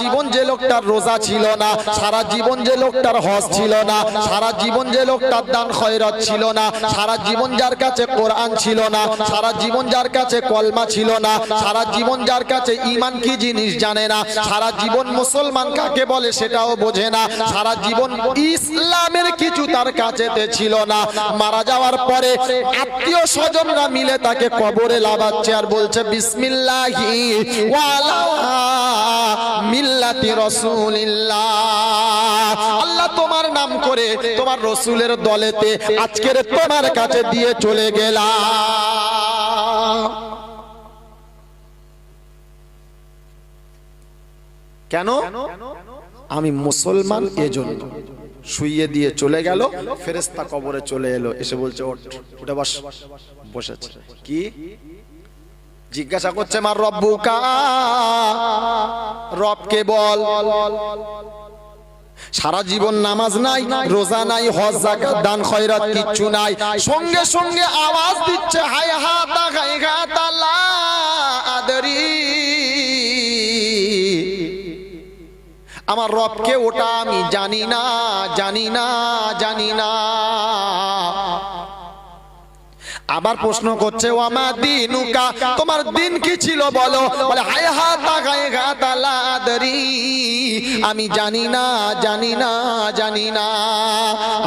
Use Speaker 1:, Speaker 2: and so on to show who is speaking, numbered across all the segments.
Speaker 1: জীবন যে লোকটার রোজা ছিল না, সারা জীবন যে লোকটার হজ ছিল না, সারা জীবন যে লোকটার দান খয়রত ছিল না, সারা জীবন যার কাছে কোরআন ছিল না, সারা জীবন যার কাছে কলমা ছিল না, সারা জীবন যার কাছে ইমান কি জিনিস জানে না, সারা জীবন মুসলমান কাকে বলে সেটাও বোঝে না, সারা জীবন ইসলামের কিছু তার কাছেতে ছিল না। মারা যাওয়ার পরে আত্মীয় স্বজনরা মিলে তাকে কবরে লাভাচ্ছে আর বলছে, বিসমিল্লাহি ওয়ালা মিল্লাতি রাসূলিল্লাহ। আল্লাহ তোমার নাম করে তোমার রসুলের দলেতে আজকের তোমার কাছে দিয়ে চলে গেলাম। কেন? আমি মুসলমান, এজন্য। শুইয়ে দিয়ে চলে গেল ফেরেস্তা কবরে চলে এলো, এসে বলছে, ওঠ, উঠে বস বসেছে কি? জিজ্ঞাসা করছে, মার রব্বুকা? রবকে বল, সারা জীবন নামাজ নাই, রোজা নাই, হজ জাকাত দান, খয়রাত কিচ্ছু নাই। সঙ্গে সঙ্গে আওয়াজ দিচ্ছে হাই হাতা হাই হাতা লা আদরি। আমার রবকে ওটা আমি জানি না জানি না জানি না। আবার প্রশ্ন করছে আমার দিনুকা, তোমার দিন কি ছিল বলো? বলে, হায় হাতা গায়ে গাতা লাদরি, আমি জানি না জানি না জানি না।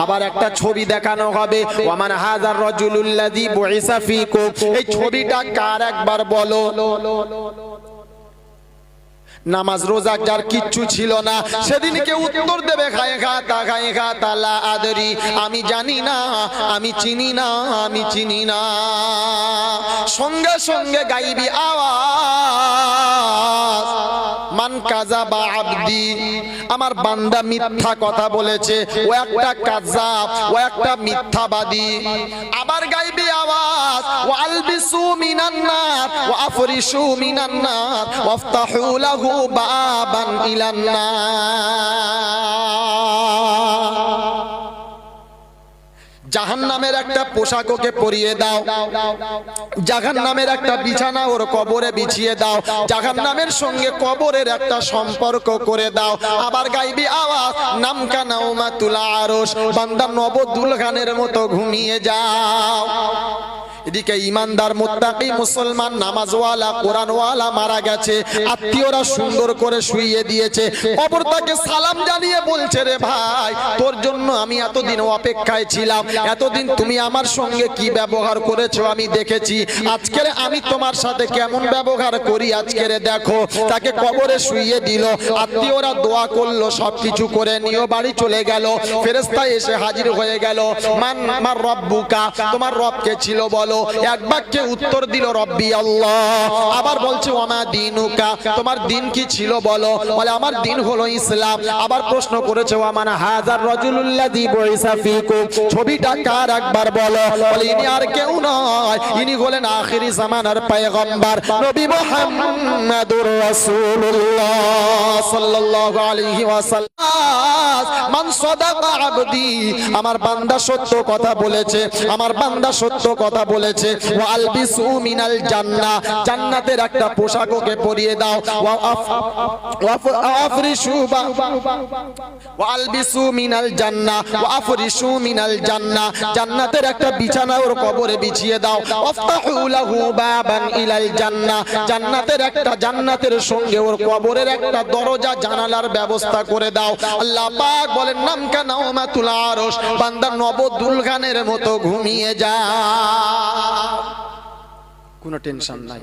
Speaker 1: আবার একটা ছবি দেখানো হবে ওয়ামান হাজার রজুলুল্লাযী বুইসা ফীকুম। এই ছবিটা কার একবার বলো? নামাজ রোজা যার কিচ্ছু ছিল না সেদিন সেদিনকে উত্তর দেবে, খায়, খা, তা, খায়, খা তালা আদরি। আমি জানি না, আমি চিনি না, আমি চিনি না। সঙ্গে সঙ্গে গাইবি আওয়াজ। কাজা বা আমার বান্দা মিথ্যা কথা বলেছে, ও একটা কাজাব ও একটা মিথ্যাবাদী। আবার গাইবে আওয়াজ, ও আলবিসু সু নার, ও আফরিসু মিনান নার, ওয়াফতাহু লাহু বাবান ইলান জাহান নামের একটা পোশাক ওকে পরিয়ে দাও। জাহান নামের একটা বিছানা ওর কবরে বিছিয়ে দাও। জাহান নামের সঙ্গে কবরের একটা সম্পর্ক করে দাও। আবার গাইবি আওয়াজ, নামকা নাউমা তুলা আরস বান্দা নবদুল খানের মতো ঘুমিয়ে যাও। এদিকে ইমানদার মোত্তাকি মুসলমান নামাজওয়ালা, কোরআনওয়ালা মারা গেছে, আত্মীয়রা সুন্দর করে শুইয়ে দিয়েছে। কবর তাকে সালাম জানিয়ে বলছে, রে ভাই, তোর জন্য আমি এতদিন অপেক্ষায় ছিলাম। এতদিন তুমি আমার সঙ্গে কি ব্যবহার করেছ আমি দেখেছি। আজকের আমি তোমার সাথে কেমন ব্যবহার করি আজকের দেখো। তাকে কবরে শুইয়ে দিল। আত্মীয়রা দোয়া করল, সবকিছু করে নিয়ে বাড়ি চলে গেল। ফেরেস্তা এসে হাজির হয়ে গেল। মান, মার রব্বুকা? তোমার রবকে ছিল বলো? এক বাক্যে উত্তর দিল রব্বি আল্লাহ। আবার বলছে ওমা দিনুকা? তোমার দিন কি ছিল বলো? বলে আমার দিন হলো ইসলাম। আবার প্রশ্ন করেছে ওমান হাজার রজুলুল্লাযী বইসা ফিকুম? ছবিটা কার একবার বলো? বলে ইনি আর কেউ নয়। ইনি হলেন আখিরি জামানার পয়গম্বর নবী মুহাম্মাদুর রাসূলুল্লাহ সাল্লাল্লাহু আলাইহি ওয়াসাল্লাম। আমার বান্দা সত্য কথা বলেছে, আমার বান্দা সত্য কথা বলেছে। ওয়া মিনাল জান্নাতের একটা পোশাক ওকে পরিয়ে দাও। জান্নাতের বিছানা ওর কবরে বিছিয়ে দাও। জান্নাতের একটা, জান্নাতের সঙ্গে ওর কবরের একটা দরজা জানালার ব্যবস্থা করে দাও। আল্লাহ পাক বলেন নাম কানা আরস বান্দার বান্দা নবদুলখানের মতো ঘুমিয়ে যা কোনো টেনশন নাই।